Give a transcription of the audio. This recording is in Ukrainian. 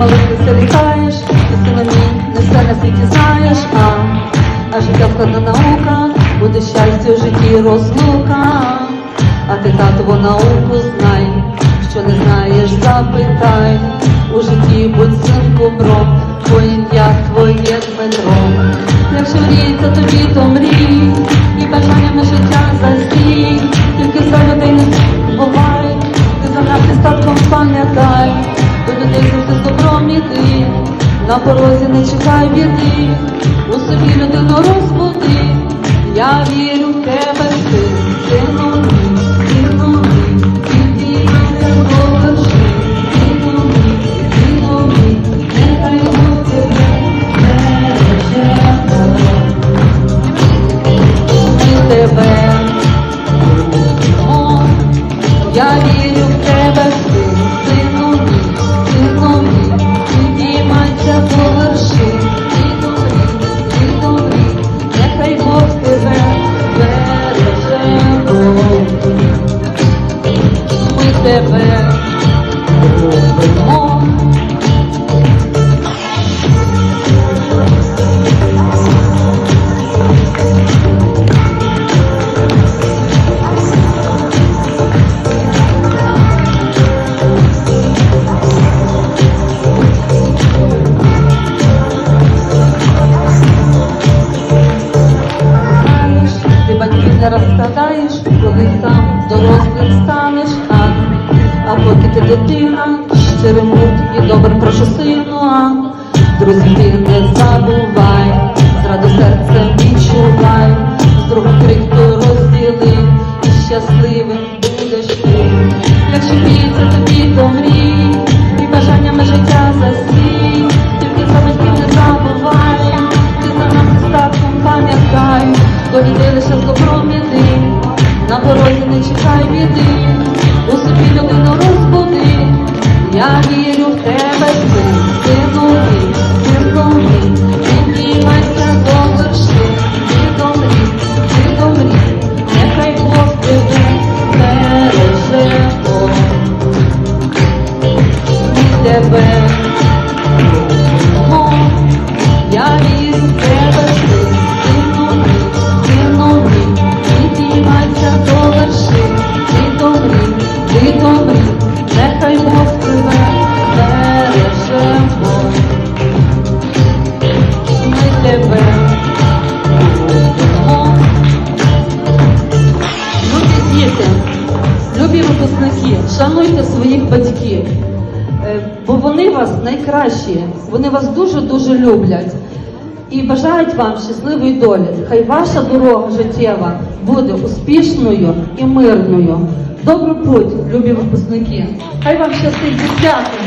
малих ти літаєш, ти синомі, не все на світі знаєш, а, а життя вкладна наука, буде щастя в житті розлука, а ти татову науку знай, що не знаєш, запитай у житті будь син добром, твоє ім'я, твоє Дмитро. Якщо мріється тобі, то мрій і бажаннями життя. На порозі не чекай біди, у собі людину розбуди, я вірю в тебе, син, сину мій, сину мій, нехай Бог тебе береже. Тебе, о, я вірю не розкладаєш, коли сам дорослим станеш, а, а поки ти дитина, щирим будь і добре прошу сину, а. Друзі ти не забувай, зраду серцем відчувай, з другом крик той розділи, і щасливим будеш ти. Якщо б'ється тобі, то мрій, і бажаннями життя засій, тільки за батьків не забувай, ти за нас статком пам'ятай, до людей лише з на порозі не чекай біди, у собі людину шануйте своїх батьків, Е, бо вони вас найкращі, вони вас дуже-дуже люблять і бажають вам щасливої долі. Хай ваша дорога життєва буде успішною і мирною. Добрий путь, любі випускники. Хай вам щастить святом!